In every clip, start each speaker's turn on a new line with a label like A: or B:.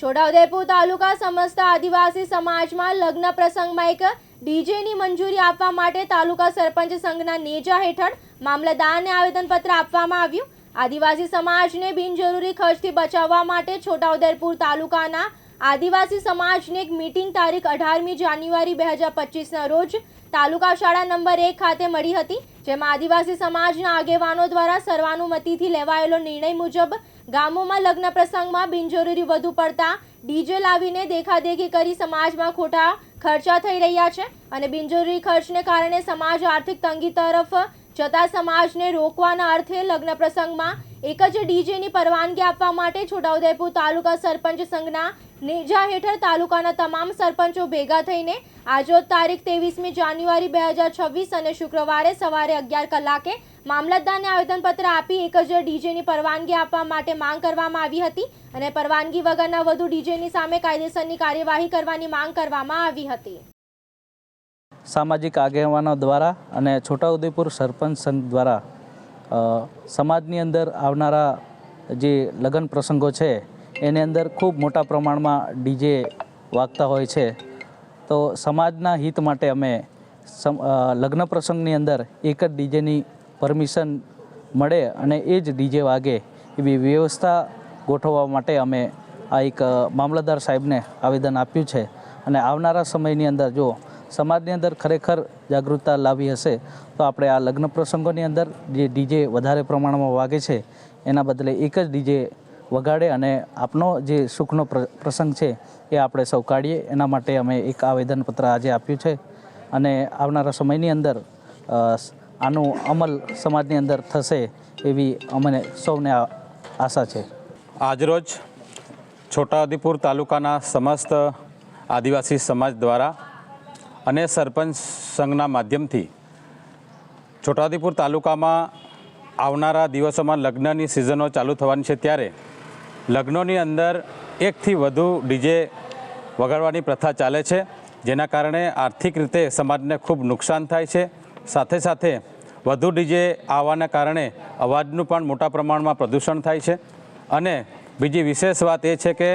A: છોટાઉદેપુર તાલુકા સમસ્ત આદિવાસી સમાજમાં લગ્ન પ્રસંગમાં એક ડીજેની મંજૂરી આપવા માટે તાલુકા સરપંચ સંઘના નેજા હેઠળ મામલતદારને આવેદનપત્ર આપવામાં આવ્યું. આદિવાસી સમાજને બિનજરૂરી ખર્ચથી બચાવવા માટે છોટાઉદેપુર તાલુકાના આદિવાસી સમાજની એક મીટિંગ તારીખ અઢારમી જાન્યુઆરી બે હજાર પચીસના રોજ તાલુકા શાળા નંબર એક ખાતે મળી હતી, જેમાં આદિવાસી સમાજના આગેવાનો દ્વારા સર્વાનુમતિથી લેવાયેલો નિર્ણય મુજબ ગામોમાં લગ્ન પ્રસંગમાં બિનજરૂરી વધુ પડતા ડીજે લાવીને દેખાદેખી કરી સમાજમાં ખોટા ખર્ચા થઈ રહ્યા છે અને બિનજરૂરી ખર્ચને કારણે સમાજ આર્થિક તંગી તરફ જતા સમાજને રોકવાના અર્થે લગ્ન પ્રસંગમાં એક જ ડીજેની પરવાનગી આપવા માટે છોટાઉદેપુર તાલુકા સરપંચ સંઘના નેજા હેઠળ તાલુકાના તમામ સરપંચો ભેગા થઈને આજરોજ તારીખ ત્રેવીસમી જાન્યુઆરી બે હજાર છવ્વીસ અને શુક્રવારે સવારે અગિયાર કલાકે મામલતદારને આવેદનપત્ર આપી એક જ ડીજેની પરવાનગી આપવા માટે માંગ કરવામાં આવી હતી અને પરવાનગી વગરના વધુ ડીજેની સામે કાયદેસરની કાર્યવાહી કરવાની માંગ કરવામાં આવી હતી.
B: સામાજિક આગેવાનો દ્વારા અને છોટાઉદેપુર સરપંચ સંઘ દ્વારા સમાજની અંદર આવનારા જે લગ્ન પ્રસંગો છે, એની અંદર ખૂબ મોટા પ્રમાણમાં ડીજે વાગતા હોય છે. તો સમાજના હિત માટે અમે લગ્ન પ્રસંગની અંદર એક જ ડીજેની પરમિશન મળે અને એ જ ડીજે વાગે એવી વ્યવસ્થા ગોઠવવા માટે અમે આ એક મામલતદાર સાહેબને આવેદન આપ્યું છે. અને આવનારા સમયની અંદર જો સમાજની અંદર ખરેખર જાગૃતતા લાવી હશે, તો આપણે આ લગ્ન પ્રસંગોની અંદર જે ડીજે વધારે પ્રમાણમાં વાગે છે, એના બદલે એક જ ડીજે વગાડે અને આપનો જે સુખનો પ્ર- પ્રસંગ છે, એ આપણે સૌ કાઢીએ. એના માટે અમે એક આવેદનપત્ર આજે આપ્યું છે અને આવનારા સમયની અંદર આનું અમલ સમાજની અંદર થશે એવી અમને સૌને આશા છે.
C: આજરોજ છોટાઉદેપુર તાલુકાના સમસ્ત આદિવાસી સમાજ દ્વારા અને સરપંચ સંઘના માધ્યમથી છોટાઉદેપુર તાલુકામાં આવનારા દિવસોમાં લગ્નની સિઝનો ચાલુ થવાની છે ત્યારે લગ્નોની અંદર એકથી વધુ ડીજે વગાડવાની પ્રથા ચાલે છે, જેના કારણે આર્થિક રીતે સમાજને ખૂબ નુકસાન થાય છે. સાથે સાથે વધુ ડીજે આવવાના કારણે અવાજનું પણ મોટા પ્રમાણમાં પ્રદૂષણ થાય છે. અને બીજી વિશેષ વાત એ છે કે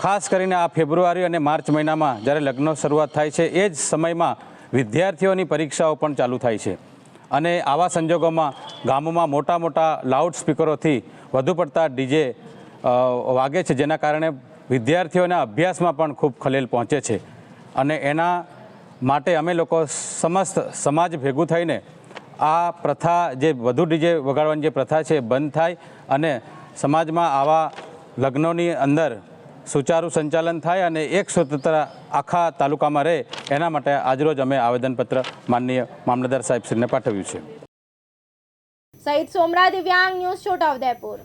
C: ખાસ કરીને આ ફેબ્રુઆરી અને માર્ચ મહિનામાં જ્યારે લગ્નો શરૂઆત થાય છે, એ જ સમયમાં વિદ્યાર્થીઓની પરીક્ષાઓ પણ ચાલુ થાય છે. અને આવા સંજોગોમાં ગામોમાં મોટા મોટા લાઉડ સ્પીકરોથી વધુ પડતા ડીજે વાગે છે, જેના કારણે વિદ્યાર્થીઓના અભ્યાસમાં પણ ખૂબ ખલેલ પહોંચે છે. અને એના માટે અમે લોકો સમસ્ત સમાજ ભેગું થઈને આ પ્રથા જે વધુ ડીજે વગાડવાની જે પ્રથા છે બંધ થાય અને સમાજમાં આવા લગ્નોની અંદર સુચારું સંચાલન થાય અને એક સ્વતંત્ર આખા તાલુકામાં રહે એના માટે આજરોજ અમે આવેદનપત્ર માનનીય મામલતદાર સાહેબશ્રીને પાઠવ્યું છે.
A: સહિત સોમરા દિવ્યાંગ ન્યૂઝ છોટાઉદેપુર